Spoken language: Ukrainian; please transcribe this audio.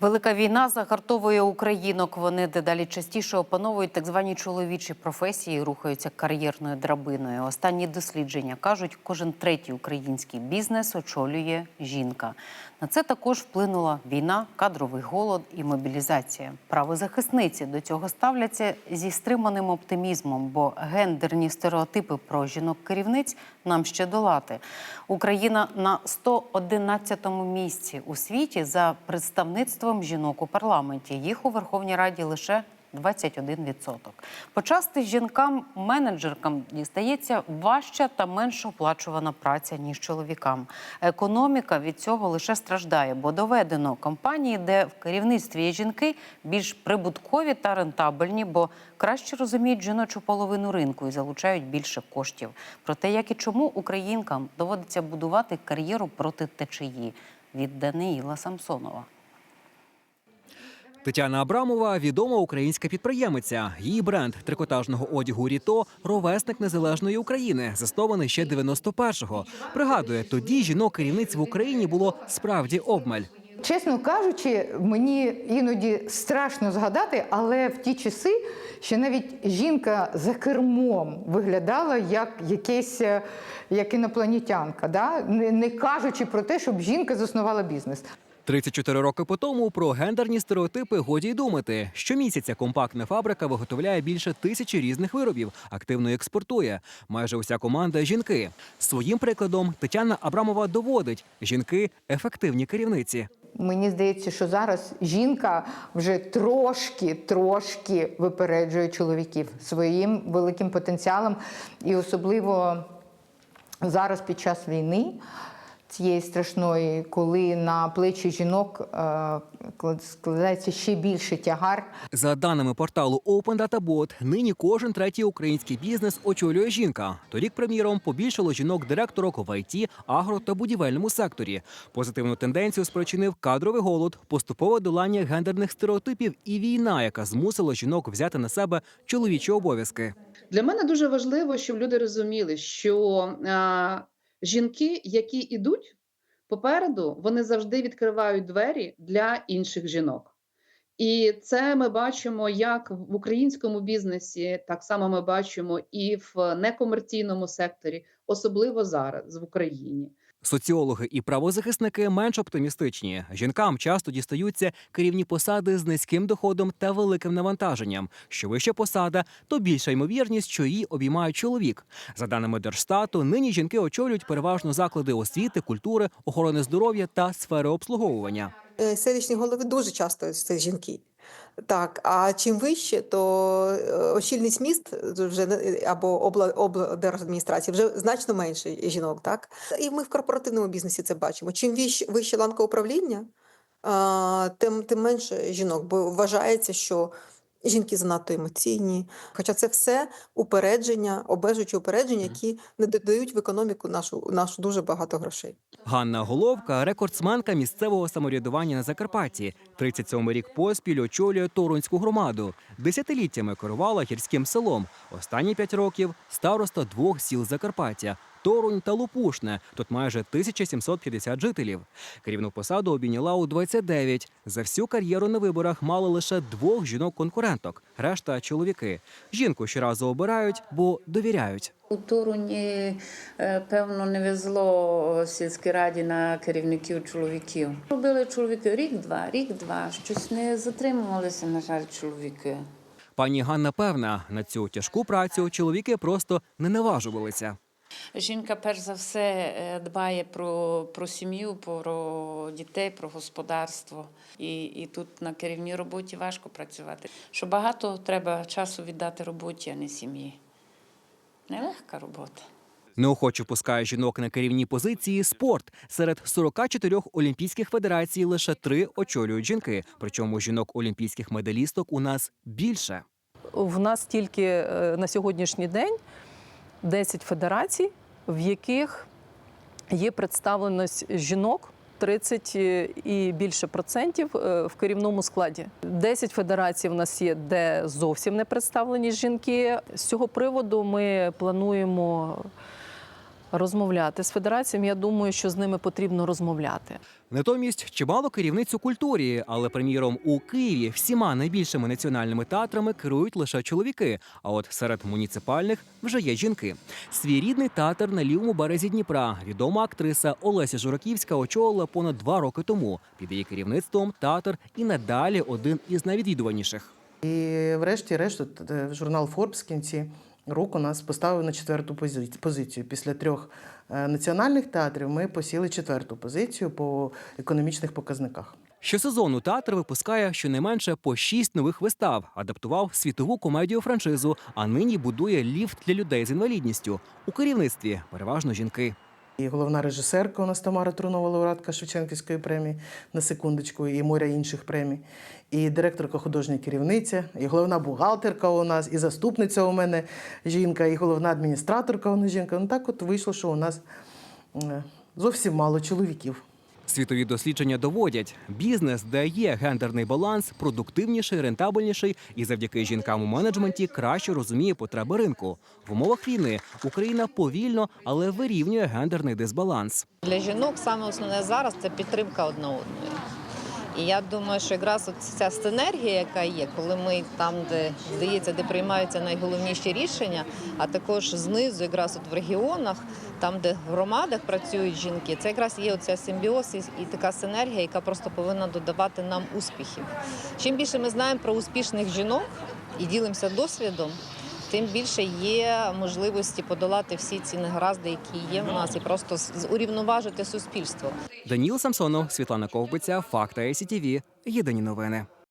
Велика війна загартовує українок. Вони дедалі частіше опановують так звані чоловічі професії, рухаються кар'єрною драбиною. Останні дослідження кажуть, кожен третій український бізнес очолює жінка. На це також вплинула війна, кадровий голод і мобілізація. Правозахисниці до цього ставляться зі стриманим оптимізмом, бо гендерні стереотипи про жінок-керівниць нам ще долати. Україна на 111-му місці у світі за представництвом жінок у парламенті. Їх у Верховній Раді лише 21%. Почасти жінкам-менеджеркам дістається важча та менш оплачувана праця, ніж чоловікам. Економіка від цього лише страждає, бо доведено компанії, де в керівництві є жінки, більш прибуткові та рентабельні, бо краще розуміють жіночу половину ринку і залучають більше коштів. Про те, як і чому українкам доводиться будувати кар'єру проти течії від Даниїла Самсонова. Тетяна Абрамова відома українська підприємиця. Її бренд трикотажного одягу Ріто ровесник незалежної України, заснований ще 91-го. Пригадує, тоді жінок керівниць в Україні було справді обмаль. Чесно кажучи, мені іноді страшно згадати, але в ті часи ще навіть жінка за кермом виглядала як якесь е, як інопланетянка, да? не, не кажучи про те, щоб жінка заснувала бізнес. 34 роки по тому про гендерні стереотипи годі й думати. Щомісяця компактна фабрика виготовляє більше тисячі різних виробів, активно експортує. Майже уся команда жінки. Своїм прикладом Тетяна Абрамова доводить: жінки ефективні керівниці. Мені здається, що зараз жінка вже трошки, трошки випереджує чоловіків своїм великим потенціалом, і особливо зараз під час війни. Цієї страшної, коли на плечі жінок е, складається ще більше тягар. За даними порталу Open Data Bot, нині кожен третій український бізнес очолює жінка. Торік, приміром, побільшало жінок-директорок в ІТ, агро та будівельному секторі. Позитивну тенденцію спричинив кадровий голод, поступове долання гендерних стереотипів і війна, яка змусила жінок взяти на себе чоловічі обов'язки. Для мене дуже важливо, щоб люди розуміли, що а, жінки, які йдуть попереду, вони завжди відкривають двері для інших жінок. І це ми бачимо як в українському бізнесі, так само ми бачимо і в некомерційному секторі, особливо зараз в Україні. Соціологи і правозахисники менш оптимістичні. Жінкам часто дістаються керівні посади з низьким доходом та великим навантаженням. Що вища посада, то більша ймовірність, що її обіймає чоловік. За даними Держстату, нині жінки очолюють переважно заклади освіти, культури, охорони здоров'я та сфери обслуговування. Е, селищні голови дуже часто це жінки. Так, а чим вище, то е, очільниць міст вже або обла- облдержадміністрації вже значно менше жінок, так? І ми в корпоративному бізнесі це бачимо. Чим вище, вище ланка управління, тим, тим менше жінок, бо вважається, що жінки занадто емоційні. Хоча це все упередження, обмежуючі упередження, які не додають в економіку нашу, нашу дуже багато грошей. Ганна Головка рекордсменка місцевого самоврядування на Закарпатті. 37 рік поспіль очолює Торонську громаду. Десятиліттями керувала гірським селом. Останні п'ять років староста двох сіл Закарпаття. Торунь та Лопушне. Тут майже 1750 жителів. Керівну посаду обійняла у 29. За всю кар'єру на виборах мали лише двох жінок-конкуренток. Решта чоловіки. Жінку щоразу обирають, бо довіряють. У Торуні, е, певно, не везло сільській раді на керівників чоловіків. Робили чоловіки рік-два, рік-два. Щось не затримувалися, на жаль, чоловіки. Пані Ганна певна, на цю тяжку працю чоловіки просто не наважувалися. Жінка, перш за все, е, дбає про, про сім'ю, про дітей, про господарство. І, і тут на керівній роботі важко працювати. Що багато треба часу віддати роботі, а не сім'ї. Нелегка робота. Неохоче пускає жінок на керівні позиції спорт. Серед 44 олімпійських федерацій лише три очолюють жінки. Причому жінок олімпійських медалісток у нас більше. В нас тільки е, на сьогоднішній день 10 федерацій, в яких є представленість жінок. 30 і більше процентів е, в керівному складі. 10 федерацій в нас є, де зовсім не представлені жінки. З цього приводу ми плануємо розмовляти з федераціями. Я думаю, що з ними потрібно розмовляти. Натомість чимало керівниць у культурі, але приміром у Києві всіма найбільшими національними театрами керують лише чоловіки. А от серед муніципальних вже є жінки. Свій рідний театр на лівому березі Дніпра. Відома актриса Олеся Жураківська очолила понад два роки тому. Під її керівництвом театр і надалі один із найвідвідуваніших. І врешті-решт, е, журнал Forbes в кінці року нас поставив на четверту пози- позицію. Після трьох е, національних театрів ми посіли четверту позицію по економічних показниках. Щосезону театр випускає щонайменше по шість нових вистав, адаптував світову комедію франшизу, а нині будує ліфт для людей з інвалідністю. У керівництві переважно жінки. І головна режисерка у нас Тамара Трунова, лауреатка Шевченківської премії на секундочку, і моря інших премій, і директорка художня керівниця, і головна бухгалтерка у нас, і заступниця у мене жінка, і головна адміністраторка у нас жінка. Ну так от вийшло, що у нас зовсім мало чоловіків. Світові дослідження доводять, бізнес, де є гендерний баланс, продуктивніший, рентабельніший і завдяки жінкам у менеджменті краще розуміє потреби ринку. В умовах війни Україна повільно, але вирівнює гендерний дисбаланс. Для жінок саме основне зараз це підтримка одна одної. І я думаю, що якраз от ця синергія, яка є, коли ми там, де здається, де приймаються найголовніші рішення, а також знизу, якраз от в регіонах, там, де в громадах працюють жінки, це якраз є оця симбіоз і така синергія, яка просто повинна додавати нам успіхів. Чим більше ми знаємо про успішних жінок і ділимося досвідом, тим більше є можливості подолати всі ці негаразди, які є в нас, і просто урівноважити суспільство. Даніл Самсонов, Світлана Ковбиця, Факта ЕСІТІВІ. Єдині новини.